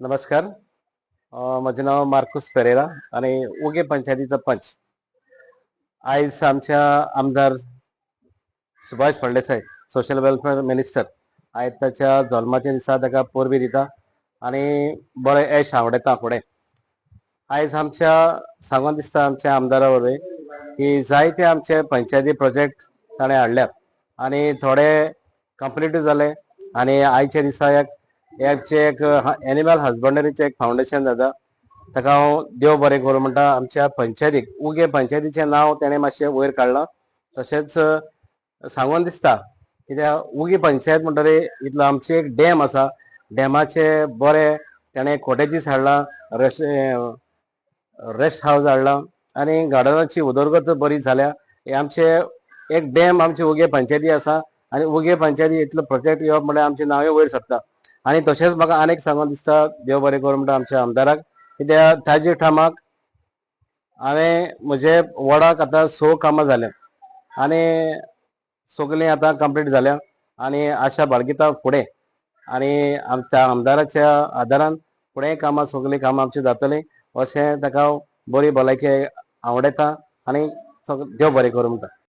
नमस्कार. माझे म्हजें नांव मार्कुस पेरेरा आनी उगे पंचायतीचो पंच. आयज आमच्या आमदार Subhash Phaldesai social welfare minister आयज ताच्या जल्माच्या दिसा ताका परबी दिता आनी बरें यश आवडयता फुडें आयज आमच्या सांगून दिसता आमच्या आमदारा वरवीं की जायते आमचे पंचायती प्रोजेक्ट ताणें हाडल्यात आनी थोडे कंप्लीट जाले आनी आयच्या दिसा हे एक एनिमल हजबंडरीचे एक फाउंडेशन जाता ताका हांव देव बरें करूं म्हणटा आमच्या पंचायतीक उगे पंचायतीचें नांव तेणें मातशें वयर काडलां. तशेंच सांगून दिसता कित्याक उगी पंचायत म्हणटरी इतलो आमची एक डॅम आसा. डॅमाचे बरें तेणें कॉटेजीस हाडला रेस्ट रेस्ट हावस हाडला. आनी गार्डनाची उदरगत बरी जाल्या. हे आमचे एक डॅम आमचे उगे पंचायती आसा. आनी उगे पंचायती इतलो प्रोजेक्ट येवप म्हळ्यार आमचें नांवय वयर सरता. आनी तशेंच म्हाका आनीक सांगोन दिसता देव बरें करूं म्हणटा आमच्या आमदाराक कित्याक ताजे ठामाक हांवें म्हजे वडाक आतां स कामां जाल्या आनी सगलीं आतां कंप्लीट जाल्या आनी आशा बाळगिता फुडें आनी आमच्या आमदाराच्या आदारान फुडें कामां सगलीं कामां आमची जातलीं. अशें ताका हांव बरी भलायकी आवडयता आनी देव बरें करूं म्हणटा